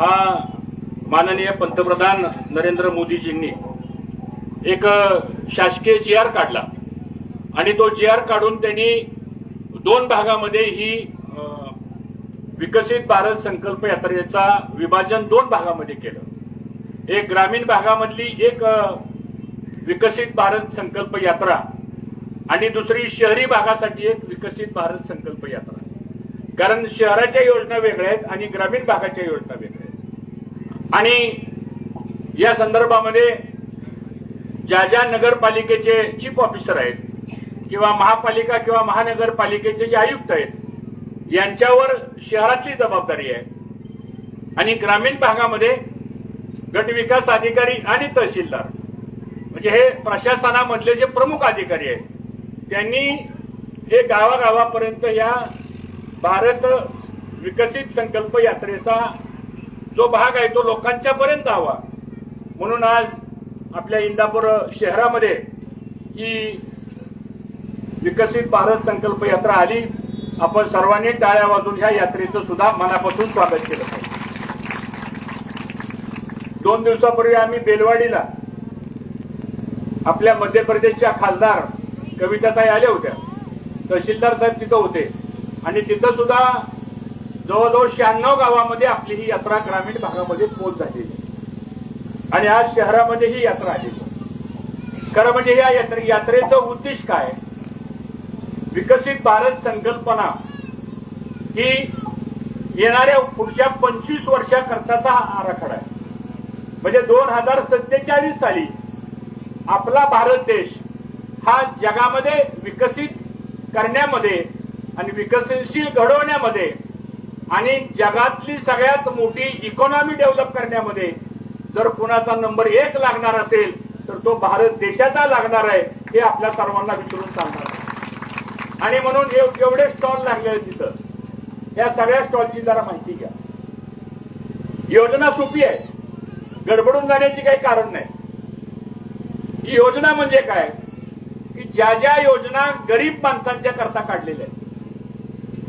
हा माननीय पंतप्रधान नरेंद्र मोदीजींनी एक शासकीय जी आर काढला. आणि तो जी आर काढून त्यांनी दोन भागामध्ये ही विकसित भारत संकल्प यात्रेचा विभाजन दोन भागामध्ये केलं. एक ग्रामीण भागामधली एक विकसित भारत संकल्प यात्रा आणि दुसरी शहरी भागासाठी एक विकसित भारत संकल्प यात्रा. कारण शहराच्या योजना वेगळ्या आहेत आणि ग्रामीण भागाच्या योजना वेगळ्या आणि या संदर्भामध्ये ज्या ज्या नगरपालिकेचे चीफ ऑफिसर आहेत किंवा महापालिका किंवा महानगरपालिकेचे जे आयुक्त आहेत यांच्यावर शहरातली जबाबदारी आहे. आणि ग्रामीण भागामध्ये गट विकास अधिकारी आणि तहसीलदार म्हणजे हे प्रशासनामधले जे प्रमुख अधिकारी आहेत त्यांनी हे गावागावापर्यंत या भारत विकसित संकल्प यात्रेचा जो भाग आहे तो लोकांच्या पर्यंत हवा म्हणून आज आपल्या इंदापूर शहरामध्ये ही विकसित भारत संकल्प यात्रा आली. आपण सर्वांनी टाळ्या वाजून ह्या यात्रेचं सुद्धा मनापासून स्वागत केलं पाहिजे. दोन दिवसापूर्वी आम्ही बेलवाडीला आपल्या मध्य प्रदेशच्या खासदार कविताताई आल्या होत्या. तहसीलदार साहेब तिथं होते. आणि तिथं सुद्धा जवळजवळ शहाण्णव गावामध्ये आपली ही यात्रा ग्रामीण भागामध्ये पोच झालेली आहे. आणि आज शहरामध्ये ही यात्रा आली. खरं म्हणजे या यात्रे यात्रेचं उद्देश काय? विकसित भारत संकल्पना ही येणाऱ्या पुढच्या पंचवीस वर्षाकरताचा हा आराखडा आहे. म्हणजे दोन हजार सत्तेचाळीस साली आपला भारत देश हा जगामध्ये विकसित करण्यामध्ये आणि विकसनशील घडवण्यामध्ये आणि जगातली सगळ्यात मोठी इकॉनॉमी डेव्हलप करण्यामध्ये जर कुणाचा नंबर एक लागणार असेल तर तो भारत देशाचा लागणार आहे हे आपल्या सर्वांना विचारून सांगणार आहे. आणि म्हणून हे एवढे स्टॉल लागले आहेत तिथं. या सगळ्या स्टॉलची जरा माहिती घ्या. योजना सोपी आहे. गडबडून जाण्याची काही कारण नाही. ही योजना म्हणजे काय? की ज्या ज्या योजना गरीब माणसांच्या करता काढलेल्या आहेत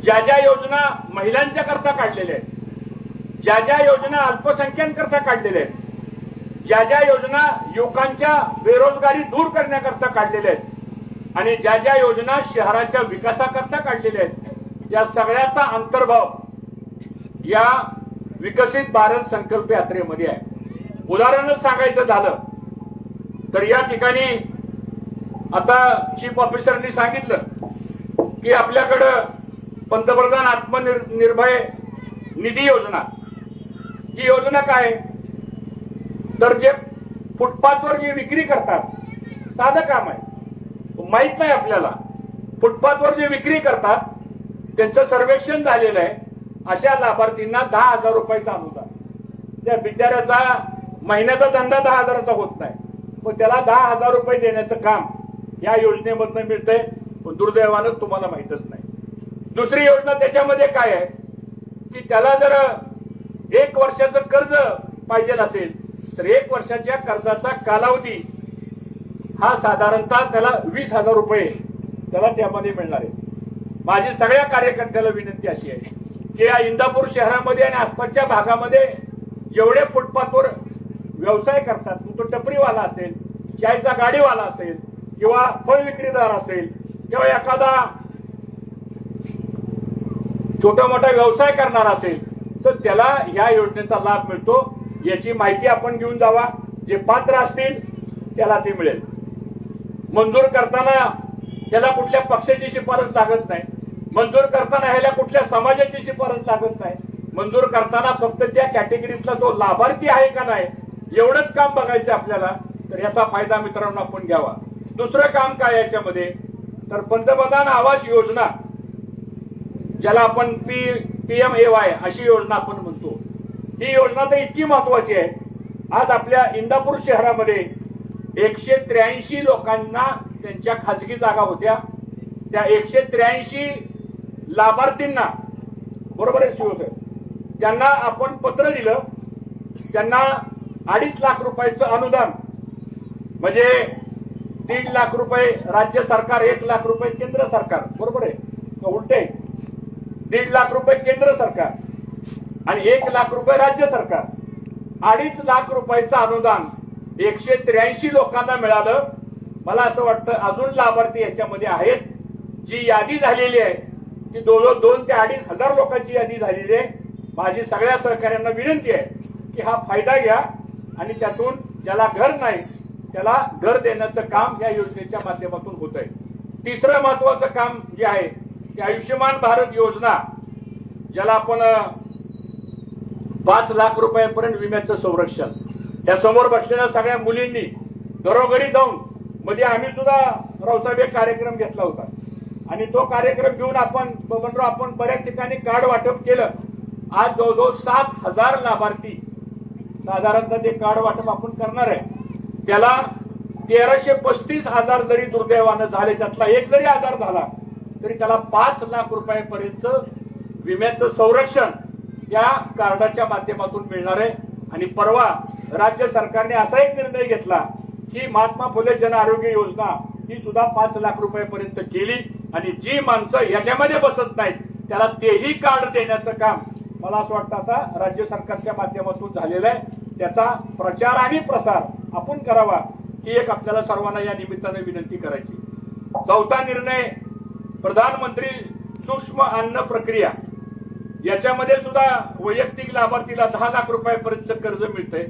ज्या ज्या योजना महिलांच्या करता काढलेल्या आहेत ज्या ज्या योजना अल्पसंख्याकरता काढलेल्या आहेत ज्या ज्या योजना युवकांच्या बेरोजगारी दूर करण्याकरता काढलेल्या आहेत आणि ज्या ज्या योजना शहराच्या विकासाकरता काढलेल्या आहेत या सगळ्याचा अंतर्भाव या विकसित भारत संकल्प यात्रेमध्ये आहे. उदाहरणच सांगायचं झालं तर या ठिकाणी आता चीफ ऑफिसरनी सांगितलं की आपल्याकडं पंतप्रधान आत्मनिर्भय निधी योजना. ही योजना काय? आहे? तर जे फुटपाथवर जी विक्री करतात साधं काम आहे. माहीत नाही आपल्याला. फुटपाथवर जे विक्री करतात त्यांचं सर्वेक्षण झालेलं आहे. अशा लाभार्थींना दहा हजार रुपयाचं अनुदान त्या बिचाऱ्याचा महिन्याचा धंदा दहा हजाराचा होत नाही. पण त्याला दहा हजार रुपये देण्याचं काम या योजनेमधनं मिळतंय. पण दुर्दैवानं तुम्हाला माहितच नाही. दुसरी योजना त्याच्यामध्ये काय आहे? की त्याला जर एक वर्षाचं कर्ज पाहिजे असेल तर एक वर्षाच्या कर्जाचा कालावधी हा साधारणतः त्याला वीस हजार रुपये त्याला त्यामध्ये मिळणार आहे. माझी सगळ्या कार्यकर्त्याला विनंती अशी आहे की या इंदापूर शहरामध्ये आणि आसपासच्या भागामध्ये जेवढे फुटपाथवर व्यवसाय करतात तो टपरीवाला असेल चायचा गाडीवाला असेल किंवा फळ विक्रीदार असेल किंवा एखादा छोटा मोठा व्यवसाय करणार असेल तर त्याला ह्या योजनेचा लाभ मिळतो. याची माहिती आपण घेऊन जावा. जे पात्र असतील त्याला ते मिळेल. मंजूर करताना त्याला कुठल्या पक्षाची शिफारस लागत नाही. मंजूर करताना ह्याला कुठल्या समाजाची शिफारस लागत नाही. मंजूर करताना फक्त त्या कॅटेगरीतला तो लाभार्थी आहे का नाही एवढंच काम बघायचं आपल्याला तर याचा फायदा मित्रांनो आपण घ्यावा. दुसरं काम काय याच्यामध्ये? तर पंतप्रधान आवास योजना. ज्याला आपण पी पीएम ए वाय अशी योजना आपण म्हणतो. ही योजना तर इतकी महत्वाची आहे. आज आपल्या इंदापूर शहरामध्ये एकशे त्र्याऐंशी लोकांना त्यांच्या खाजगी जागा होत्या. त्या एकशे त्र्याऐंशी लाभार्थींना बरोबर आहे शिवसाहेब त्यांना आपण पत्र दिलं. त्यांना अडीच लाख रुपयाचं अनुदान म्हणजे दीड लाख रुपये राज्य सरकार एक लाख रुपये केंद्र सरकार बरोबर आहे उलटे दीड लाख रुपये केंद्र सरकार आणि एक लाख रुपये राज्य सरकार. अडीच लाख रुपयाचं अनुदान एकशे त्र्याऐंशी लोकांना मिळालं. मला असं वाटतं अजून लाभार्थी याच्यामध्ये आहेत. जी यादी झालेली आहे ती दोन दोन ते अडीच हजार लोकांची यादी झालेली आहे. माझी सगळ्या सहकाऱ्यांना विनंती आहे की हा फायदा घ्या आणि त्यातून ज्याला घर नाही त्याला घर देण्याचं काम या योजनेच्या माध्यमातून होत आहे तिसरं महत्वाचं काम जे आहे की आयुष्यमान भारत योजना ज्याला आपण पाच लाख रुपयापर्यंत विम्याचं संरक्षण. या समोर बसलेल्या सगळ्या मुलींनी घरोघरी जाऊन मध्ये आम्ही सुद्धा रावसाहेब एक कार्यक्रम घेतला होता. आणि तो कार्यक्रम घेऊन आपण बबनराव आपण बऱ्याच ठिकाणी कार्ड वाटप केलं. आज जवळजवळ सात हजार लाभार्थी साधारणतः ते कार्ड वाटप आपण करणार आहे. त्याला तेराशे पस्तीस हजार जरी दुर्दैवानं झाले त्यातला एक जरी आजार झाला तरी त्याला पाच लाख रुपयापर्यंत विम्याचं संरक्षण या कार्डाच्या माध्यमातून मिळणार आहे. आणि परवा राज्य सरकारने असा एक निर्णय घेतला की महात्मा फुले जन आरोग्य योजना ही सुद्धा पाच लाख रुपयापर्यंत केली. आणि जी माणसं याच्यामध्ये बसत नाहीत त्याला तेही कार्ड देण्याचं काम मला असं वाटतं आता राज्य सरकारच्या माध्यमातून झालेलं आहे. त्याचा प्रचार आणि प्रसार आपण करावा ही एक आपल्याला सर्वांना या निमित्ताने विनंती करायची. चौथा निर्णय प्रधानमंत्री सूक्ष्म अन्न प्रक्रिया. याच्यामध्ये सुद्धा वैयक्तिक लाभार्थीला दहा लाख रुपयापर्यंत कर्ज मिळतंय.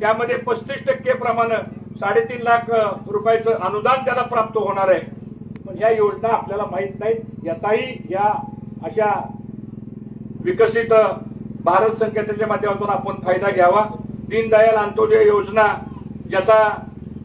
त्यामध्ये पस्तीस टक्के प्रमाण साडेतीन लाख रुपयाचं अनुदान त्याला प्राप्त होणार आहे. पण ह्या योजना आपल्याला माहीत नाहीत. याचाही या अशा विकसित भारत संकेताच्या माध्यमातून आपण फायदा घ्यावा. दीनदयाल अंत्योदय योजना ज्याचा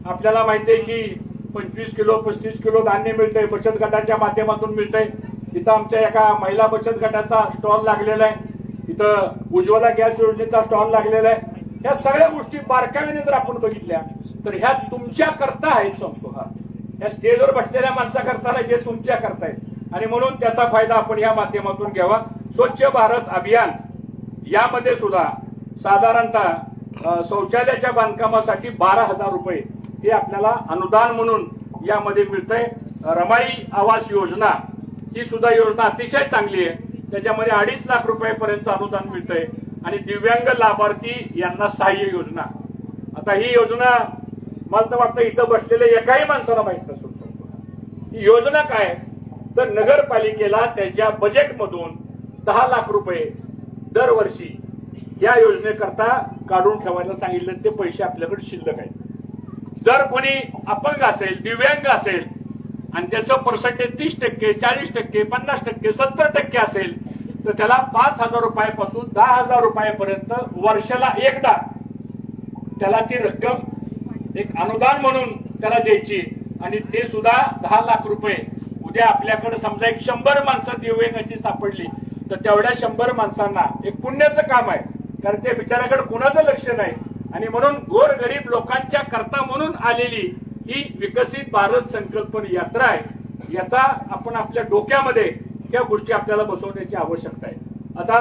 आपल्याला माहिती आहे की पंचवीस किलो पस्तीस किलो धान्य मिळतंय बचत गटाच्या माध्यमातून मिळतंय. इथं आमच्या एका महिला बचत गटाचा स्टॉल लागलेला आहे. इथं उज्ज्वला गॅस योजनेचा स्टॉल लागलेला आहे. ह्या सगळ्या गोष्टी बारकाव्याने जर आपण बघितल्या तर ह्या तुमच्या करता आहेत संतो हा या स्टेजवर बसलेल्या माणसाकरता नाही हे तुमच्या करता आहेत आणि म्हणून त्याचा फायदा आपण या माध्यमातून घ्यावा. स्वच्छ भारत अभियान यामध्ये सुद्धा साधारणतः शौचालयाच्या बांधकामासाठी बारा हजार रुपये हे आपल्याला अनुदान म्हणून यामध्ये मिळतंय. रमाई आवास योजना ही सुद्धा योजना अतिशय चांगली आहे. त्याच्यामध्ये अडीच लाख रुपयापर्यंत अनुदान मिळतंय. आणि दिव्यांग लाभार्थी यांना सहाय्य योजना. आता ही योजना मला तर वाटतं इथं बसलेल्या एकाही माणसाला माहीत नसून ही योजना काय? तर नगरपालिकेला त्याच्या बजेटमधून दहा लाख रुपये दरवर्षी या योजनेकरता काढून ठेवायला सांगितलं. ते पैसे आपल्याकडे शिल्लक आहेत. जर कोणी अपंग असेल दिव्यांग असेल आणि त्याचं पर्सेंटेज तीस टक्के चाळीस टक्के पन्नास टक्के सत्तर टक्के असेल तर त्याला पाच हजार रुपयापासून दहा हजार रुपयापर्यंत वर्षाला एकदा त्याला ती रक्कम एक अनुदान म्हणून त्याला द्यायची. आणि ते सुद्धा दहा लाख रुपये. उद्या आपल्याकडे समजा एक शंभर माणसं दिव्यांगाची सापडली तर तेवढ्या शंभर माणसांना एक पुण्याचं काम आहे. कारण त्या बिचाराकडे कुणाचं लक्ष नाही. आणि म्हणून गोर गरीब लोकांच्या करता म्हणून आलेली ही विकसित भारत संकल्पन यात्रा आहे. याचा आपण आपल्या डोक्यामध्ये त्या गोष्टी आपल्याला बसवण्याची आवश्यकता आहे. आता